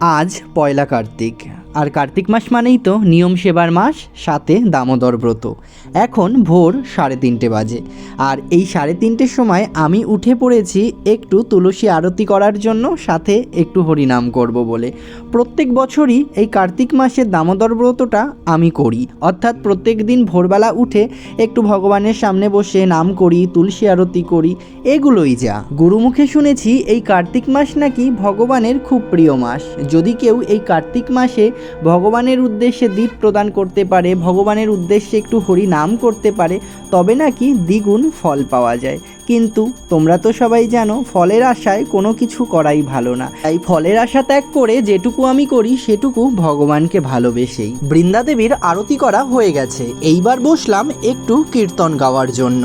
আজ পয়লা কার্তিক। আর কার্তিক মাস মানেই তো নিয়ম সেবার মাস, সাথে দামোদর ব্রত। এখন ভোর সাড়ে তিনটে বাজে। আর এই সাড়ে তিনটের সময় আমি উঠে পড়েছি একটু তুলসী আরতি করার জন্য, সাথে একটু হরিনাম করব বলে। প্রত্যেক বছরই এই কার্তিক মাসের দামোদর ব্রতটা আমি করি। অর্থাৎ প্রত্যেক দিন ভোরবেলা উঠে একটু ভগবানের সামনে বসে নাম করি, তুলসী আরতি করি, এগুলোই যা। গুরুমুখে শুনেছি এই কার্তিক মাস নাকি ভগবানের খুব প্রিয় মাস। যদি কেউ এই কার্তিক মাসে ভগবানের উদ্দেশ্যে দীপ প্রদান করতে পারে ভগবানের উদ্দেশ্যে একটু হরি নাম করতে পারে তবে নাকি দ্বিগুণ ফল পাওয়া যায় কিন্তু তোমরা তো সবাই জানো ফলের আশায় কোনো কিছু করাই ভালো না তাই ফলের আশা ত্যাগ করে যেটুকু আমি করি সেটুকু ভগবানকে ভালোবেসেই বৃন্দাদেবীর আরতি করা হয়ে গেছে এইবার বসলাম একটু কীর্তন গাওয়ার জন্য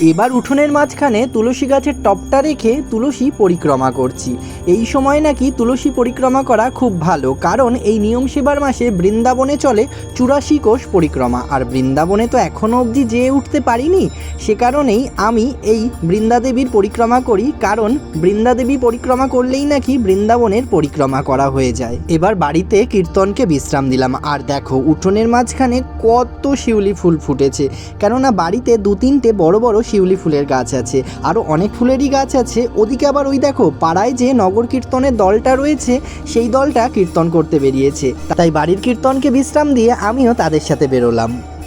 এবার উঠোনের মাঝখানে তুলসী গাছের টপটা রেখে তুলসী পরিক্রমা করছি। এই সময় নাকি তুলসী পরিক্রমা করা খুব ভালো, কারণ এই নিয়ম সেবার মাসে বৃন্দাবনে চলে চুরাশি কোষ পরিক্রমা। আর বৃন্দাবনে তো এখনও অবধি যেয়ে উঠতে পারিনি, সে কারণেই আমি এই বৃন্দাদেবীর পরিক্রমা করি, কারণ বৃন্দাদেবী পরিক্রমা করলেই নাকি বৃন্দাবনের পরিক্রমা করা হয়ে যায়। এবার বাড়িতে কীর্তনকে বিশ্রাম দিলাম, আর দেখো উঠোনের মাঝখানে কত শিউলি ফুল ফুটেছে, কেননা বাড়িতে দু তিনটে বড় বড় শিউলি ফুলের গাছ আছে আরও অনেক ফুলেরই গাছ আছে, ওদিকে আবার ওই দেখো পাড়ায় যে নগর কীর্তনের দলটা রয়েছে, সেই দলটা কীর্তন করতে বেরিয়েছে। তাই বাড়ির কীর্তনকে বিশ্রাম দিয়ে আমিও তাদের সাথে বেরোলাম।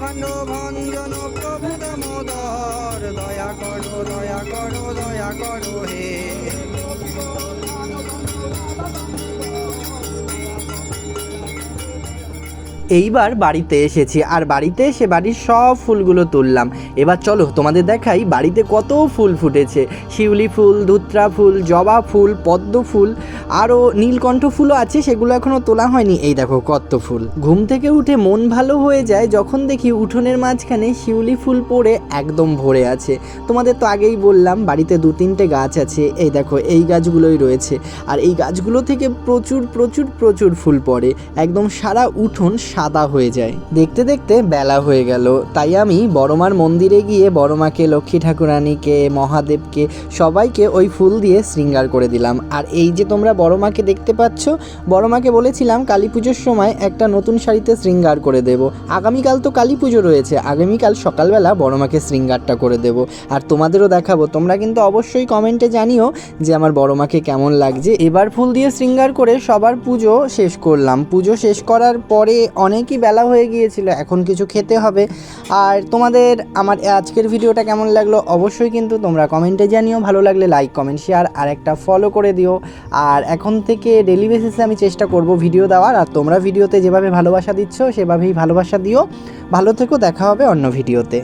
ভাণ্ড ভঞ্জন প্রভু দামোদর দয়া করো দয়া করো দয়া করো হে। এইবার বাড়িতে এসেছি। আর বাড়িতে এসে বাড়ির সব ফুলগুলো তুললাম। এবার চলো তোমাদের দেখাই বাড়িতে কত ফুল ফুটেছে। শিউলি ফুল, ধুত্রা ফুল, জবা ফুল, পদ্ম ফুল আরও নীলকণ্ঠ ফুলও আছে, সেগুলো এখনও তোলা হয়নি। এই দেখো কত ফুল। ঘুম থেকে উঠে মন ভালো হয়ে যায় যখন দেখি উঠোনের মাঝখানে শিউলি ফুল পড়ে একদম ভরে আছে। তোমাদের তো আগেই বললাম, বাড়িতে দু তিনটে গাছ আছে। এই দেখো, এই গাছগুলোই রয়েছে। আর এই গাছগুলো থেকে প্রচুর প্রচুর প্রচুর ফুল পড়ে। একদম সারা উঠোন সাদা হয়ে যায়। দেখতে দেখতে বেলা হয়ে গেল। তাই আমি বড়মার মন্দিরে গিয়ে বড়মাকে, লক্ষ্মী ঠাকুরানীকে, মহাদেবকে সবাইকে ওই ফুল দিয়ে শৃঙ্গার করে দিলাম। আর এই যে তোমরা বড়মাকে দেখতে পাচ্ছ, বড়মাকে বলেছিলাম কালী পুজোর সময় একটা নতুন শাড়িতে শৃঙ্গার করে দেব। আগামীকাল তো কালী পুজো রয়েছে। আগামীকাল সকালবেলা বড়মাকে শৃঙ্গারটা করে দেব। আর তোমাদেরও দেখাবো। তোমরা কিন্তু অবশ্যই কমেন্টে জানিও যে আমার বড়মাকে কেমন লাগছে। এবার ফুল দিয়ে শৃঙ্গার করে সবার পুজো শেষ করলাম। পুজো শেষ করার পরে অনেকই বেলা হয়ে গিয়েছিল, এখন কিছু খেতে হবে। আর তোমাদের আমার আজকের ভিডিওটা কেমন লাগল অবশ্যই কিন্তু তোমরা কমেন্টে জানিও, ভালো লাগলে লাইক কমেন্ট শেয়ার আর একটা ফলো করে দিও। আর এখন থেকে ডেলি বেসিসে আমি চেষ্টা করব ভিডিও দেওয়ার, আর তোমরা ভিডিওতে যেভাবে ভালোবাসা দিচ্ছ সেভাবেই ভালোবাসা দিও। ভালো থেকো, দেখা হবে অন্য ভিডিওতে